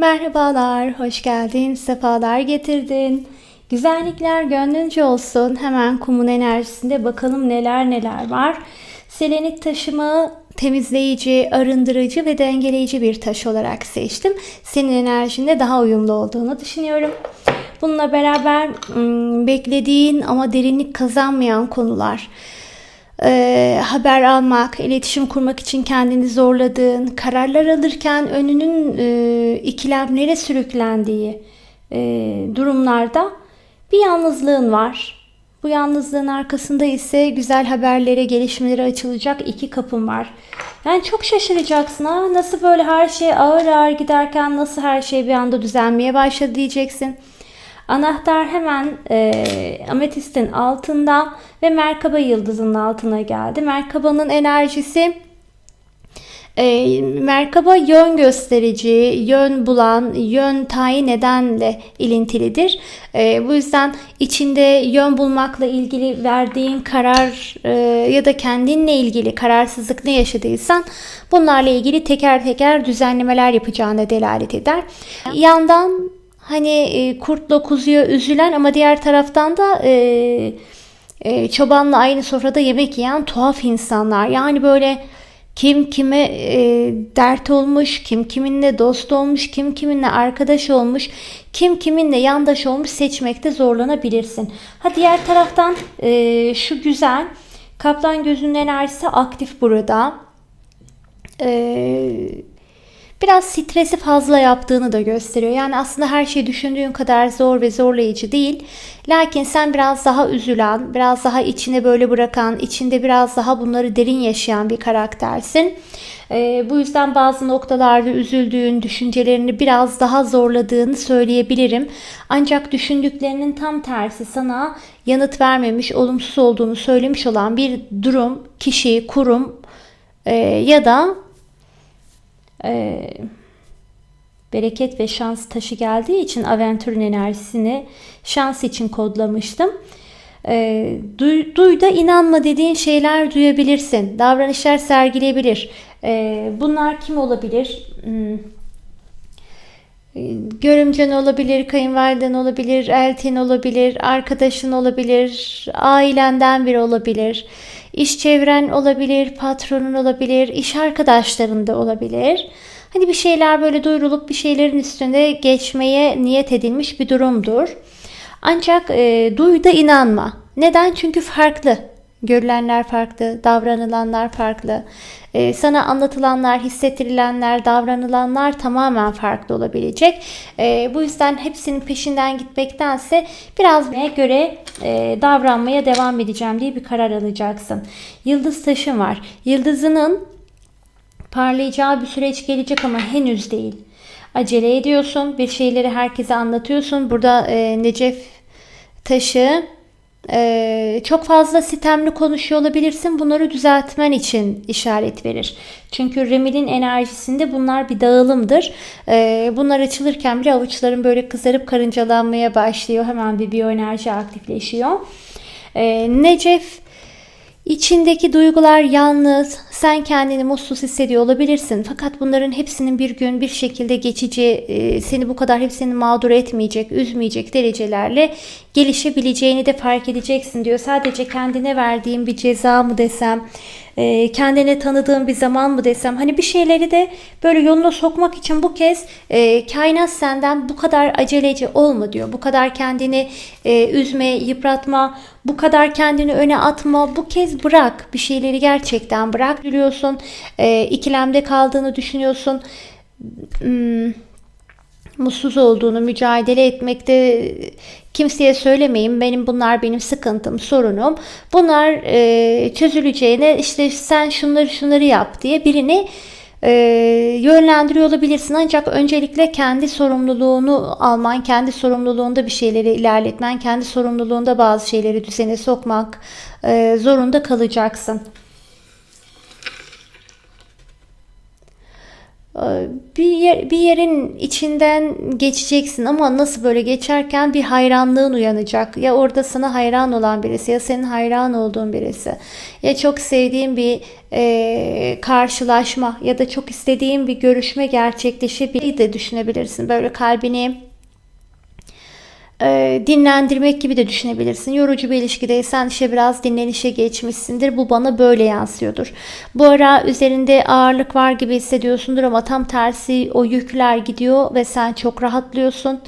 Merhabalar, hoş geldin, sefalar getirdin. Güzellikler gönlünce olsun. Hemen kumun enerjisinde bakalım neler neler var. Selenit taşımı temizleyici, arındırıcı ve dengeleyici bir taş olarak seçtim. Senin enerjinde daha uyumlu olduğunu düşünüyorum. Bununla beraber beklediğin ama derinlik kazanmayan konular e, haber almak, iletişim kurmak için kendini zorladığın, kararlar alırken önünün e, ikilemlere sürüklendiği e, durumlarda bir yalnızlığın var. Bu yalnızlığın arkasında ise güzel haberlere, gelişmelere açılacak iki kapın var. Yani çok şaşıracaksın ha nasıl böyle her şey ağır ağır giderken nasıl her şey bir anda düzelmeye başladı diyeceksin. Anahtar hemen e, ametistin altında ve Merkaba yıldızının altına geldi. Merkabanın enerjisi e, Merkaba yön gösterici, yön bulan, yön tayin edenle ilintilidir. E, bu yüzden içinde yön bulmakla ilgili verdiğin karar e, ya da kendinle ilgili kararsızlık ne yaşadıysan bunlarla ilgili teker teker düzenlemeler yapacağına delalet eder. Yandan hani e, kurtla kuzuya üzülen ama diğer taraftan da e, e, çobanla aynı sofrada yemek yiyen tuhaf insanlar. Yani böyle kim kime e, dert olmuş, kim kiminle dost olmuş, kim kiminle arkadaş olmuş, kim kiminle yandaş olmuş seçmekte zorlanabilirsin. Ha diğer taraftan e, şu güzel kaplan gözünün enerjisi aktif burada. Eee biraz stresi fazla yaptığını da gösteriyor. Yani aslında her şey düşündüğün kadar zor ve zorlayıcı değil. Lakin sen biraz daha üzülen, biraz daha içine böyle bırakan, içinde biraz daha bunları derin yaşayan bir karaktersin. Ee, bu yüzden bazı noktalarda üzüldüğün, düşüncelerini biraz daha zorladığını söyleyebilirim. Ancak düşündüklerinin tam tersi sana yanıt vermemiş, olumsuz olduğunu söylemiş olan bir durum, kişi, kurum e, ya da e, bereket ve şans taşı geldiği için aventürün enerjisini şans için kodlamıştım. E, duy, duy da inanma dediğin şeyler duyabilirsin. Davranışlar sergileyebilir. E, bunlar kim olabilir? Hmm. Görümcen olabilir, kayınvaliden olabilir, eltin olabilir, arkadaşın olabilir, ailenden biri olabilir, iş çevren olabilir, patronun olabilir, iş arkadaşların da olabilir. Hani bir şeyler böyle duyurulup bir şeylerin üstünde geçmeye niyet edilmiş bir durumdur. Ancak e, duy da inanma. Neden? Çünkü farklı. Görülenler farklı, davranılanlar farklı. Ee, sana anlatılanlar, hissettirilenler, davranılanlar tamamen farklı olabilecek. Ee, bu yüzden hepsinin peşinden gitmektense biraz neye göre e, davranmaya devam edeceğim diye bir karar alacaksın. Yıldız taşın var. Yıldızının parlayacağı bir süreç gelecek ama henüz değil. Acele ediyorsun, bir şeyleri herkese anlatıyorsun. Burada e, Necef taşı ee, çok fazla sitemli konuşuyor olabilirsin. Bunları düzeltmen için işaret verir. Çünkü Remil'in enerjisinde bunlar bir dağılımdır. Ee, bunlar açılırken bir avuçların böyle kızarıp karıncalanmaya başlıyor. Hemen bir biyoenerji aktifleşiyor. Ee, Necef İçindeki duygular yalnız, sen kendini mutsuz hissediyor olabilirsin. Fakat bunların hepsinin bir gün bir şekilde geçici, e, seni bu kadar hepsini mağdur etmeyecek, üzmeyecek derecelerle gelişebileceğini de fark edeceksin diyor. Sadece kendine verdiğim bir ceza mı desem, e, kendine tanıdığım bir zaman mı desem hani bir şeyleri de böyle yoluna sokmak için bu kez e, kainat senden bu kadar aceleci olma diyor. Bu kadar kendini e, üzme, yıpratma, bu kadar kendini öne atma. Bu kez bırak. Bir şeyleri gerçekten bırak. Biliyorsun e, ikilemde kaldığını düşünüyorsun. Hmm, mutsuz olduğunu mücadele etmekte kimseye söylemeyin. Benim bunlar benim sıkıntım, sorunum. Bunlar e, çözüleceğine işte sen şunları şunları yap diye birini e, yönlendiriyor olabilirsin. Ancak öncelikle kendi sorumluluğunu alman, kendi sorumluluğunda bir şeyleri ilerletmen, kendi sorumluluğunda bazı şeyleri düzene sokmak e, zorunda kalacaksın. Bir, yer, bir yerin içinden geçeceksin ama nasıl böyle geçerken bir hayranlığın uyanacak. Ya orada sana hayran olan birisi ya senin hayran olduğun birisi. Ya çok sevdiğin bir e, karşılaşma ya da çok istediğin bir görüşme gerçekleşebilir de düşünebilirsin. Böyle kalbini e, dinlendirmek gibi de düşünebilirsin. Yorucu bir ilişkideysen işte biraz dinlenişe geçmişsindir. Bu bana böyle yansıyordur. Bu ara üzerinde ağırlık var gibi hissediyorsundur ama tam tersi o yükler gidiyor ve sen çok rahatlıyorsun.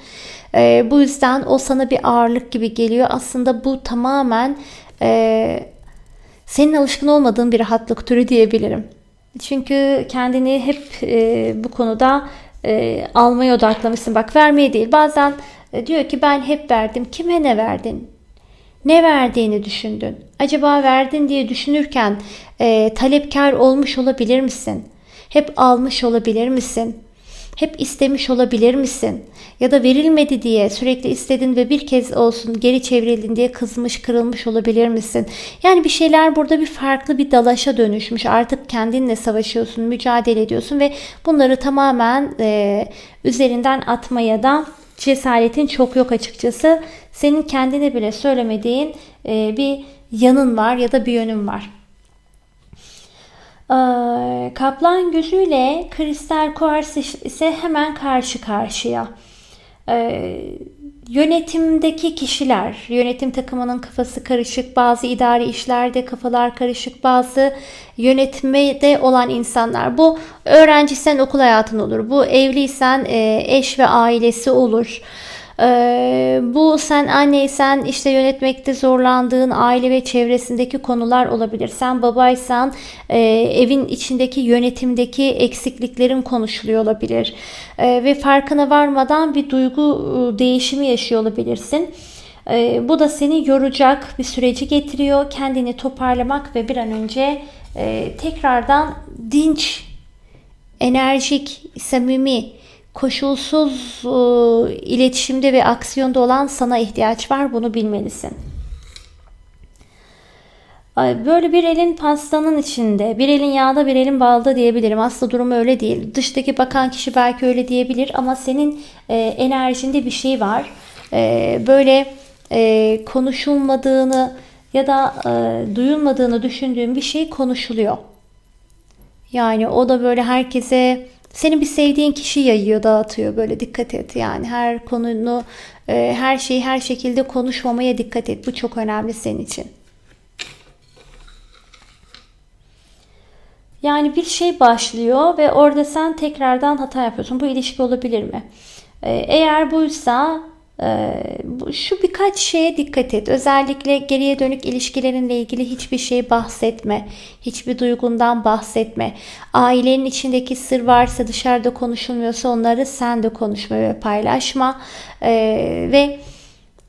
E, bu yüzden o sana bir ağırlık gibi geliyor. Aslında bu tamamen e, senin alışkın olmadığın bir rahatlık türü diyebilirim. Çünkü kendini hep e, bu konuda e, almaya odaklamışsın. Bak vermeye değil. Bazen diyor ki ben hep verdim. Kime ne verdin? Ne verdiğini düşündün. Acaba verdin diye düşünürken e, talepkar olmuş olabilir misin? Hep almış olabilir misin? Hep istemiş olabilir misin? Ya da verilmedi diye sürekli istedin ve bir kez olsun geri çevrildin diye kızmış, kırılmış olabilir misin? Yani bir şeyler burada bir farklı bir dalaşa dönüşmüş. Artık kendinle savaşıyorsun, mücadele ediyorsun ve bunları tamamen e, üzerinden atmaya da cesaretin çok yok açıkçası. Senin kendine bile söylemediğin e, bir yanın var ya da bir yönün var. Ee, kaplan gözüyle kristal kuars ise hemen karşı karşıya. Ee, yönetimdeki kişiler, yönetim takımının kafası karışık, bazı idari işlerde kafalar karışık, bazı yönetmede olan insanlar. Bu öğrencisen okul hayatın olur, bu evliysen e, eş ve ailesi olur. Ee, bu sen anneysen işte yönetmekte zorlandığın aile ve çevresindeki konular olabilir. Sen babaysan e, evin içindeki yönetimdeki eksikliklerin konuşuluyor olabilir. E, ve farkına varmadan bir duygu e, değişimi yaşıyor olabilirsin. E, bu da seni yoracak bir süreci getiriyor. Kendini toparlamak ve bir an önce e, tekrardan dinç, enerjik, samimi, koşulsuz e, iletişimde ve aksiyonda olan sana ihtiyaç var. Bunu bilmelisin. Böyle bir elin pastanın içinde, bir elin yağda, bir elin balda diyebilirim. Aslında durum öyle değil. Dıştaki bakan kişi belki öyle diyebilir ama senin e, enerjinde bir şey var. E, böyle e, konuşulmadığını ya da e, duyulmadığını düşündüğün bir şey konuşuluyor. Yani o da böyle herkese senin bir sevdiğin kişi yayıyor, dağıtıyor. Böyle dikkat et. Yani her konunu, e, her şeyi her şekilde konuşmamaya dikkat et. Bu çok önemli senin için. Yani bir şey başlıyor ve orada sen tekrardan hata yapıyorsun. Bu ilişki olabilir mi? E, eğer buysa şu birkaç şeye dikkat et. Özellikle geriye dönük ilişkilerinle ilgili hiçbir şey bahsetme. Hiçbir duygundan bahsetme. Ailenin içindeki sır varsa dışarıda konuşulmuyorsa onları sen de konuşma ve paylaşma. Ee, ve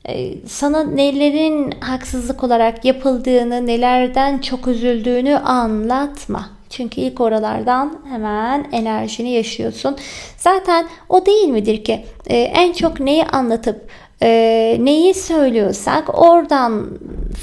e, sana nelerin haksızlık olarak yapıldığını, nelerden çok üzüldüğünü anlatma. Çünkü ilk oralardan hemen enerjini yaşıyorsun. Zaten o değil midir ki e, en çok neyi anlatıp e, neyi söylüyorsak oradan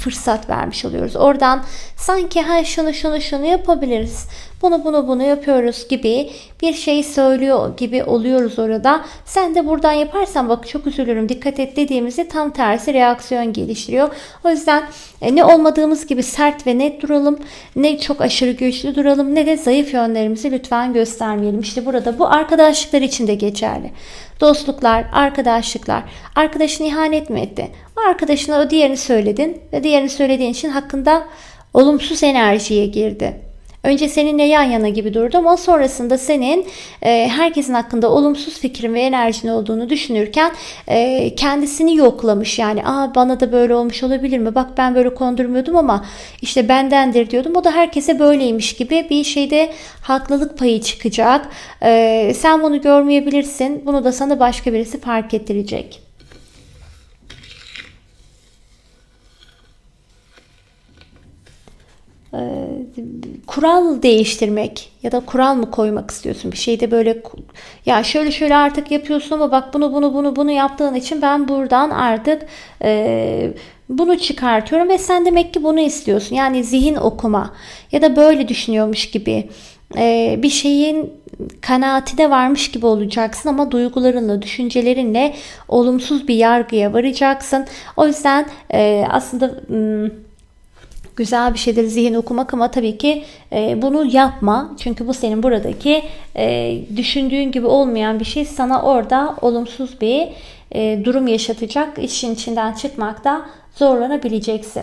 fırsat vermiş oluyoruz. Oradan sanki ha şunu şunu şunu yapabiliriz. Bunu bunu bunu yapıyoruz gibi bir şey söylüyor gibi oluyoruz orada. Sen de buradan yaparsan bak çok üzülürüm dikkat et dediğimizde tam tersi reaksiyon geliştiriyor. O yüzden e, ne olmadığımız gibi sert ve net duralım. Ne çok aşırı güçlü duralım ne de zayıf yönlerimizi lütfen göstermeyelim. İşte burada bu arkadaşlıklar için de geçerli. Dostluklar, arkadaşlıklar. Arkadaşın ihanet mi etti? Arkadaşına o diğerini söyledin ve diğerini söylediğin için hakkında olumsuz enerjiye girdi. Önce seninle yan yana gibi durdu ama sonrasında senin e, herkesin hakkında olumsuz fikrin ve enerjin olduğunu düşünürken e, kendisini yoklamış. Yani Aa, bana da böyle olmuş olabilir mi? Bak ben böyle kondurmuyordum ama işte bendendir diyordum. O da herkese böyleymiş gibi bir şeyde haklılık payı çıkacak. E, sen bunu görmeyebilirsin. Bunu da sana başka birisi fark ettirecek. Kural değiştirmek ya da kural mı koymak istiyorsun bir şeyde böyle ya şöyle şöyle artık yapıyorsun ama bak bunu bunu bunu bunu yaptığın için ben buradan artık e, bunu çıkartıyorum ve sen demek ki bunu istiyorsun yani zihin okuma ya da böyle düşünüyormuş gibi e, bir şeyin kanaatine varmış gibi olacaksın ama duygularınla, düşüncelerinle olumsuz bir yargıya varacaksın. O yüzden e, aslında güzel bir şeydir zihin okumak ama tabii ki e, bunu yapma. Çünkü bu senin buradaki e, düşündüğün gibi olmayan bir şey sana orada olumsuz bir e, durum yaşatacak. İşin içinden çıkmakta zorlanabileceksin.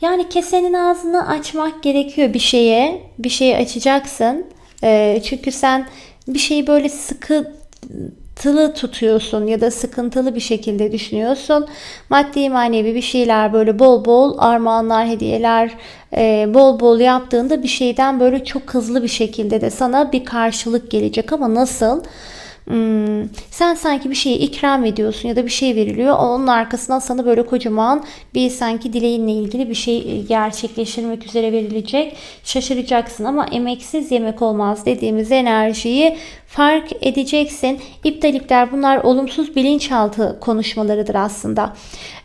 Yani kesenin ağzını açmak gerekiyor bir şeye. Bir şeyi açacaksın. E, çünkü sen bir şeyi böyle sıkıntılı tutuyorsun ya da sıkıntılı bir şekilde düşünüyorsun. Maddi manevi bir şeyler böyle bol bol armağanlar, hediyeler e, bol bol yaptığında bir şeyden böyle çok hızlı bir şekilde de sana bir karşılık gelecek ama nasıl? Hmm, sen sanki bir şeyi ikram ediyorsun ya da bir şey veriliyor. Onun arkasından sana böyle kocaman bir sanki dileğinle ilgili bir şey gerçekleştirmek üzere verilecek. Şaşıracaksın ama emeksiz yemek olmaz dediğimiz enerjiyi fark edeceksin. İptal iptal bunlar olumsuz bilinçaltı konuşmalarıdır aslında.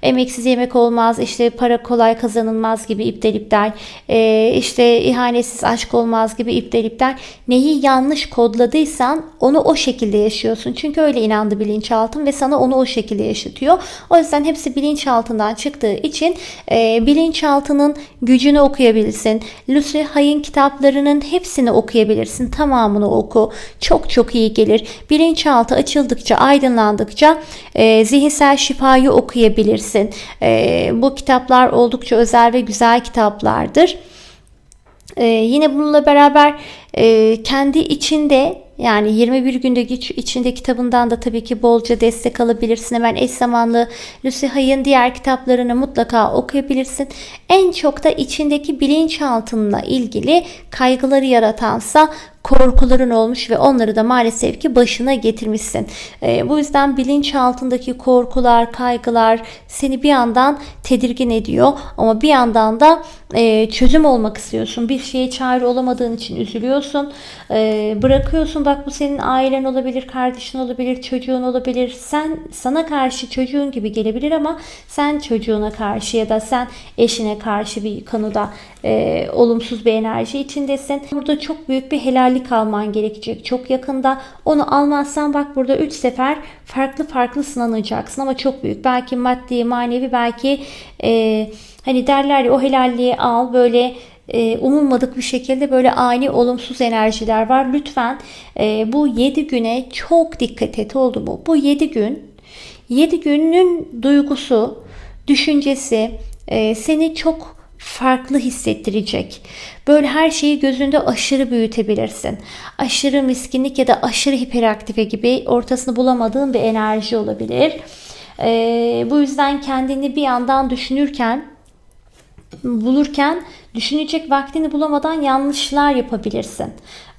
Emeksiz yemek olmaz, işte para kolay kazanılmaz gibi iptal iptal, ee, işte ihanetsiz aşk olmaz gibi iptal iptal. Neyi yanlış kodladıysan onu o şekilde yaşıyorsun. Çünkü öyle inandı bilinçaltın ve sana onu o şekilde yaşatıyor. O yüzden hepsi bilinçaltından çıktığı için e, bilinçaltının gücünü okuyabilirsin. Lucy Hay'ın kitaplarının hepsini okuyabilirsin. Tamamını oku. Çok çok iyi gelir. Bilinçaltı açıldıkça, aydınlandıkça e, zihinsel şifayı okuyabilirsin. E, bu kitaplar oldukça özel ve güzel kitaplardır. E, yine bununla beraber e, kendi içinde yani 21 günde içinde kitabından da tabii ki bolca destek alabilirsin. Hemen eş zamanlı Lucy Hay'ın diğer kitaplarını mutlaka okuyabilirsin. En çok da içindeki bilinçaltınla ilgili kaygıları yaratansa korkuların olmuş ve onları da maalesef ki başına getirmişsin. E, bu yüzden bilinç altındaki korkular, kaygılar seni bir yandan tedirgin ediyor ama bir yandan da e, çözüm olmak istiyorsun. Bir şeye çare olamadığın için üzülüyorsun. E, bırakıyorsun bak bu senin ailen olabilir, kardeşin olabilir, çocuğun olabilir. Sen sana karşı çocuğun gibi gelebilir ama sen çocuğuna karşı ya da sen eşine karşı bir konuda e, olumsuz bir enerji içindesin. Burada çok büyük bir helallik alman gerekecek. Çok yakında onu almazsan bak burada 3 sefer farklı farklı sınanacaksın ama çok büyük. Belki maddi, manevi, belki e, hani derler ya o helalliği al böyle e, umulmadık bir şekilde böyle ani olumsuz enerjiler var. Lütfen e, bu 7 güne çok dikkat et oldu mu? Bu 7 gün 7 günün duygusu, düşüncesi e, seni çok farklı hissettirecek. Böyle her şeyi gözünde aşırı büyütebilirsin. Aşırı miskinlik ya da aşırı hiperaktife gibi ortasını bulamadığın bir enerji olabilir. Ee, bu yüzden kendini bir yandan düşünürken bulurken düşünecek vaktini bulamadan yanlışlar yapabilirsin.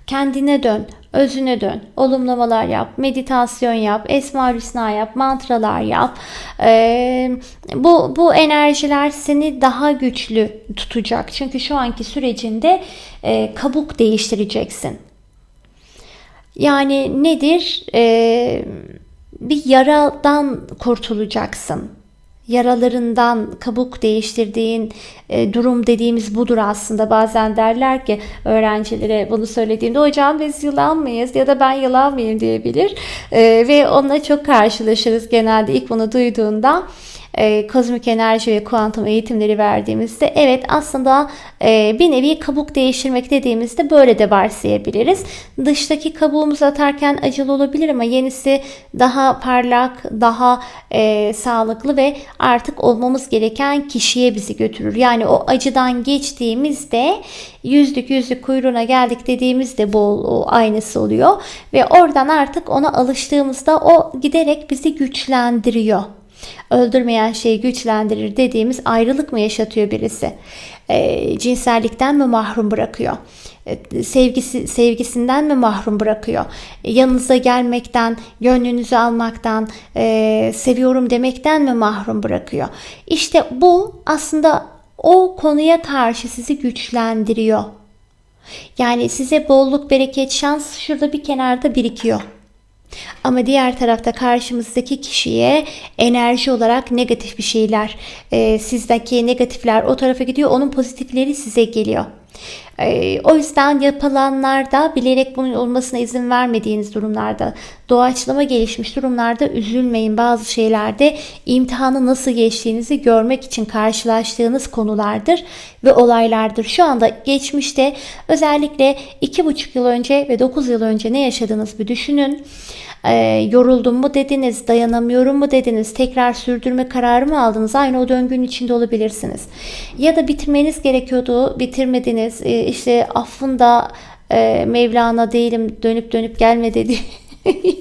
Kendine dön, özüne dön, olumlamalar yap, meditasyon yap, esma hüsna yap, mantralar yap. Ee, bu, bu enerjiler seni daha güçlü tutacak. Çünkü şu anki sürecinde e, kabuk değiştireceksin. Yani nedir? Ee, bir yaradan kurtulacaksın yaralarından kabuk değiştirdiğin e, durum dediğimiz budur aslında. Bazen derler ki öğrencilere bunu söylediğimde hocam biz yılan mıyız ya da ben yılan mıyım diyebilir. E, ve onunla çok karşılaşırız genelde ilk bunu duyduğunda e, kozmik enerji ve kuantum eğitimleri verdiğimizde evet aslında e, bir nevi kabuk değiştirmek dediğimizde böyle de varsayabiliriz. Dıştaki kabuğumuzu atarken acılı olabilir ama yenisi daha parlak, daha e, sağlıklı ve artık olmamız gereken kişiye bizi götürür. Yani o acıdan geçtiğimizde yüzlük yüzlük kuyruğuna geldik dediğimizde bol o aynısı oluyor ve oradan artık ona alıştığımızda o giderek bizi güçlendiriyor öldürmeyen şeyi güçlendirir dediğimiz ayrılık mı yaşatıyor birisi? E, cinsellikten mi mahrum bırakıyor? E, sevgisi sevgisinden mi mahrum bırakıyor? E, yanınıza gelmekten, gönlünüzü almaktan, e, seviyorum demekten mi mahrum bırakıyor? İşte bu aslında o konuya karşı sizi güçlendiriyor. Yani size bolluk, bereket, şans şurada bir kenarda birikiyor. Ama diğer tarafta karşımızdaki kişiye enerji olarak negatif bir şeyler, e, sizdeki negatifler o tarafa gidiyor, onun pozitifleri size geliyor. Ee, o yüzden yapılanlarda bilerek bunun olmasına izin vermediğiniz durumlarda, doğaçlama gelişmiş durumlarda üzülmeyin. Bazı şeylerde imtihanı nasıl geçtiğinizi görmek için karşılaştığınız konulardır ve olaylardır. Şu anda geçmişte özellikle 2,5 yıl önce ve 9 yıl önce ne yaşadığınızı bir düşünün. Ee, yoruldum mu dediniz, dayanamıyorum mu dediniz, tekrar sürdürme kararı mı aldınız? Aynı o döngünün içinde olabilirsiniz. Ya da bitirmeniz gerekiyordu, bitirmediniz. Ee, işte affında e, Mevlana değilim dönüp dönüp gelme dedi.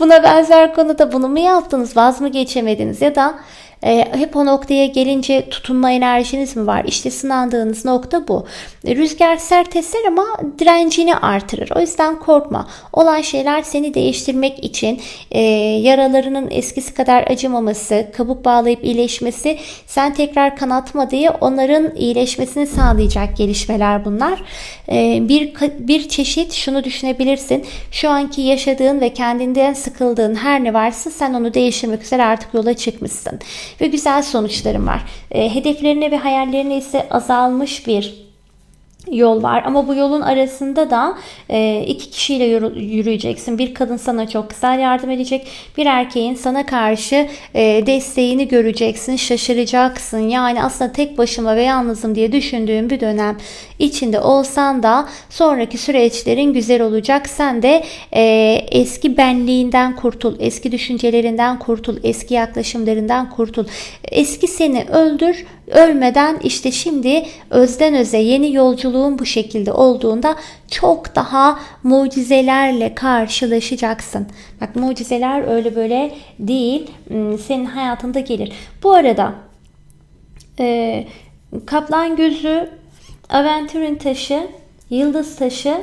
Buna benzer konuda bunu mu yaptınız, vaz mı geçemediniz ya da e, hep o noktaya gelince tutunma enerjiniz mi var? İşte sınandığınız nokta bu. E, rüzgar sert eser ama direncini artırır. O yüzden korkma. Olan şeyler seni değiştirmek için e, yaralarının eskisi kadar acımaması, kabuk bağlayıp iyileşmesi, sen tekrar kanatma diye onların iyileşmesini sağlayacak gelişmeler bunlar. E, bir bir çeşit şunu düşünebilirsin. Şu anki yaşadığın ve kendinden sıkıldığın her ne varsa sen onu değiştirmek üzere artık yola çıkmışsın ve güzel sonuçlarım var. E, hedeflerine ve hayallerine ise azalmış bir yol var ama bu yolun arasında da e, iki kişiyle yürüyeceksin. Bir kadın sana çok güzel yardım edecek. Bir erkeğin sana karşı e, desteğini göreceksin. Şaşıracaksın. Yani aslında tek başıma ve yalnızım diye düşündüğüm bir dönem içinde olsan da sonraki süreçlerin güzel olacak. Sen de e, eski benliğinden kurtul. Eski düşüncelerinden kurtul. Eski yaklaşımlarından kurtul. Eski seni öldür ölmeden işte şimdi özden öze yeni yolculuğun bu şekilde olduğunda çok daha mucizelerle karşılaşacaksın. Bak mucizeler öyle böyle değil hmm, senin hayatında gelir. Bu arada e, kaplan gözü, aventurin taşı, yıldız taşı,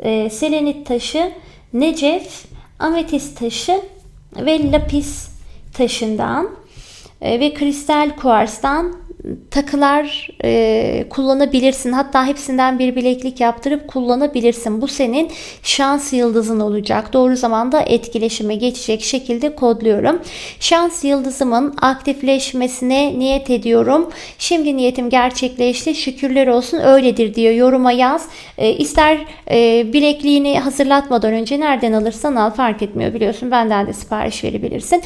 e, selenit taşı, necef, ametist taşı ve lapis taşından ve kristal kuarstan takılar e, kullanabilirsin. Hatta hepsinden bir bileklik yaptırıp kullanabilirsin. Bu senin şans yıldızın olacak. Doğru zamanda etkileşime geçecek şekilde kodluyorum. Şans yıldızımın aktifleşmesine niyet ediyorum. Şimdi niyetim gerçekleşti. Şükürler olsun öyledir diyor. Yoruma yaz. E, ister e, bilekliğini hazırlatmadan önce nereden alırsan al fark etmiyor biliyorsun. Benden de sipariş verebilirsin.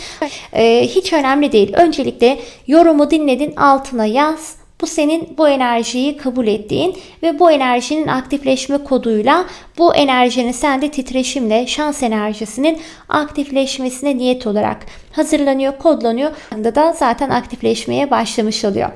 E, hiç önemli değil. Öncelikle yorumu dinledin altına yaz. Bu senin bu enerjiyi kabul ettiğin ve bu enerjinin aktifleşme koduyla bu enerjinin sende titreşimle şans enerjisinin aktifleşmesine niyet olarak hazırlanıyor, kodlanıyor. Anda da zaten aktifleşmeye başlamış oluyor.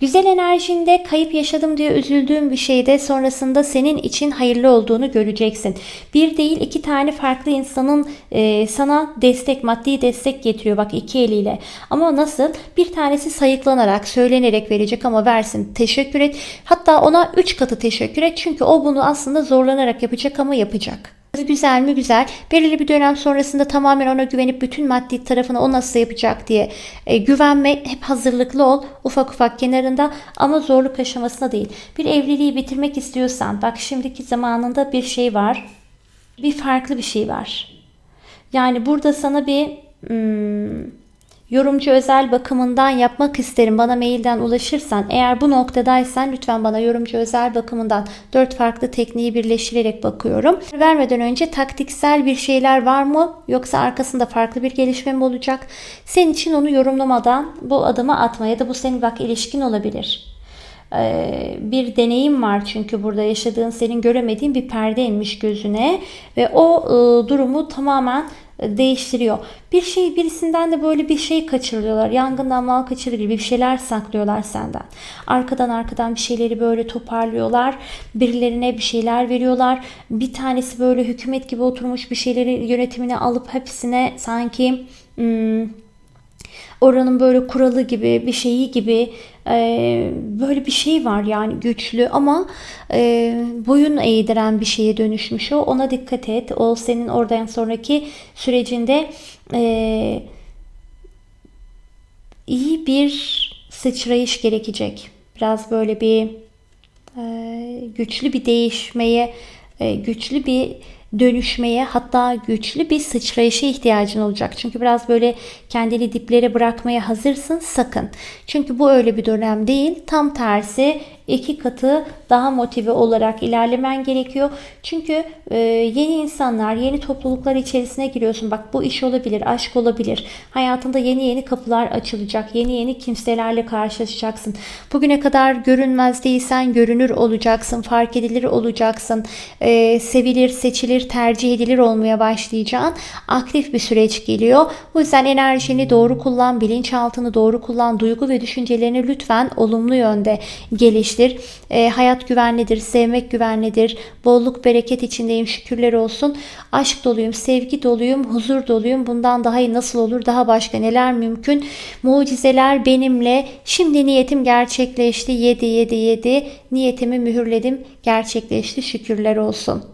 Güzel enerjinde kayıp yaşadım diye üzüldüğün bir şeyde sonrasında senin için hayırlı olduğunu göreceksin. Bir değil iki tane farklı insanın e, sana destek, maddi destek getiriyor bak iki eliyle. Ama nasıl? Bir tanesi sayıklanarak, söylenerek verecek ama versin. Teşekkür et. Hatta ona üç katı teşekkür et. Çünkü o bunu aslında zorlanarak yapacak ama yapacak. Güzel mi güzel. Belirli bir dönem sonrasında tamamen ona güvenip bütün maddi tarafını o nasıl yapacak diye e, güvenme. Hep hazırlıklı ol. Ufak ufak kenarında ama zorluk aşamasında değil. Bir evliliği bitirmek istiyorsan bak şimdiki zamanında bir şey var. Bir farklı bir şey var. Yani burada sana bir hmm, Yorumcu özel bakımından yapmak isterim. Bana mailden ulaşırsan eğer bu noktadaysan lütfen bana yorumcu özel bakımından dört farklı tekniği birleştirerek bakıyorum. Vermeden önce taktiksel bir şeyler var mı yoksa arkasında farklı bir gelişme mi olacak? Senin için onu yorumlamadan bu adımı atma ya da bu senin bak ilişkin olabilir bir deneyim var çünkü burada yaşadığın senin göremediğin bir perde inmiş gözüne ve o e, durumu tamamen değiştiriyor. Bir şey birisinden de böyle bir şey kaçırıyorlar. Yangından mal kaçırır gibi bir şeyler saklıyorlar senden. Arkadan arkadan bir şeyleri böyle toparlıyorlar. Birilerine bir şeyler veriyorlar. Bir tanesi böyle hükümet gibi oturmuş bir şeyleri yönetimine alıp hepsine sanki hmm, oranın böyle kuralı gibi bir şeyi gibi e, böyle bir şey var yani güçlü ama e, boyun eğdiren bir şeye dönüşmüş o. Ona dikkat et. O senin oradan sonraki sürecinde e, iyi bir sıçrayış gerekecek. Biraz böyle bir e, güçlü bir değişmeye e, güçlü bir dönüşmeye hatta güçlü bir sıçrayışa ihtiyacın olacak. Çünkü biraz böyle kendini diplere bırakmaya hazırsın sakın. Çünkü bu öyle bir dönem değil. Tam tersi iki katı daha motive olarak ilerlemen gerekiyor. Çünkü e, yeni insanlar, yeni topluluklar içerisine giriyorsun. Bak bu iş olabilir, aşk olabilir. Hayatında yeni yeni kapılar açılacak. Yeni yeni kimselerle karşılaşacaksın. Bugüne kadar görünmez değilsen görünür olacaksın. Fark edilir olacaksın. E, sevilir, seçilir, tercih edilir olmaya başlayacağın aktif bir süreç geliyor. Bu yüzden enerjini doğru kullan, bilinçaltını doğru kullan, duygu ve düşüncelerini lütfen olumlu yönde geliştir. E, hayat güvenlidir, sevmek güvenlidir. Bolluk, bereket içindeyim, şükürler olsun. Aşk doluyum, sevgi doluyum, huzur doluyum. Bundan daha iyi nasıl olur, daha başka neler mümkün? Mucizeler benimle. Şimdi niyetim gerçekleşti. 7 7 7 niyetimi mühürledim. Gerçekleşti. Şükürler olsun.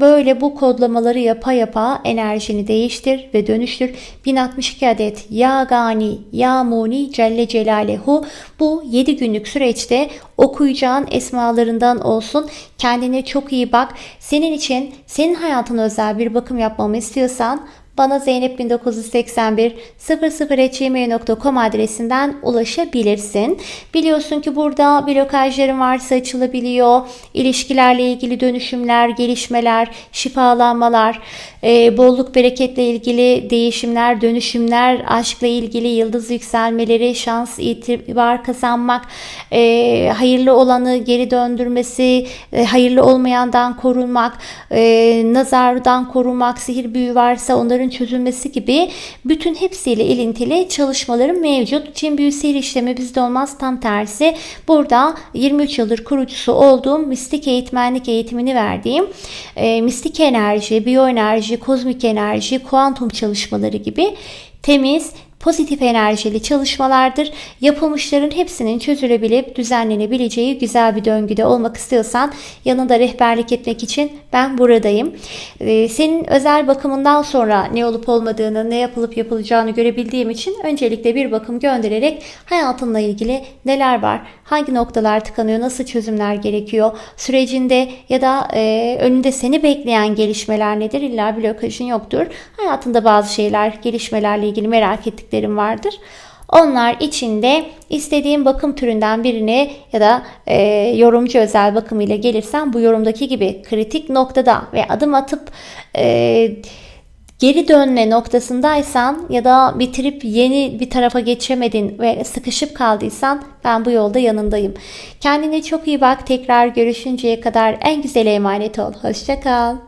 Böyle bu kodlamaları yapa yapa enerjini değiştir ve dönüştür. 1062 adet Ya Gani, Ya Muni Celle Celaluhu bu 7 günlük süreçte okuyacağın esmalarından olsun. Kendine çok iyi bak. Senin için senin hayatına özel bir bakım yapmamı istiyorsan bana zeynep1981 00gmail.com adresinden ulaşabilirsin. Biliyorsun ki burada blokajların varsa açılabiliyor. İlişkilerle ilgili dönüşümler, gelişmeler, şifalanmalar, e, bolluk bereketle ilgili değişimler, dönüşümler, aşkla ilgili yıldız yükselmeleri, şans, itibar kazanmak, e, hayırlı olanı geri döndürmesi, e, hayırlı olmayandan korunmak, e, nazardan korunmak, sihir büyü varsa onların çözülmesi gibi bütün hepsiyle ilintili çalışmalarım mevcut. Cin büyü sihir işlemi bizde olmaz tam tersi. Burada 23 yıldır kurucusu olduğum mistik eğitmenlik eğitimini verdiğim e, mistik enerji, biyoenerji, kozmik enerji, kuantum çalışmaları gibi temiz, pozitif enerjili çalışmalardır. Yapılmışların hepsinin çözülebilip düzenlenebileceği güzel bir döngüde olmak istiyorsan yanında rehberlik etmek için ben buradayım. Ee, senin özel bakımından sonra ne olup olmadığını, ne yapılıp yapılacağını görebildiğim için öncelikle bir bakım göndererek hayatınla ilgili neler var, hangi noktalar tıkanıyor, nasıl çözümler gerekiyor, sürecinde ya da e, önünde seni bekleyen gelişmeler nedir? İlla blokajın yoktur. Hayatında bazı şeyler, gelişmelerle ilgili merak ettiklerim vardır. Onlar içinde istediğim bakım türünden birini ya da e, yorumcu özel bakım ile gelirsen bu yorumdaki gibi kritik noktada ve adım atıp e, geri dönme noktasındaysan ya da bitirip yeni bir tarafa geçemedin ve sıkışıp kaldıysan ben bu yolda yanındayım. Kendine çok iyi bak. Tekrar görüşünceye kadar en güzel emanet ol. Hoşça kal.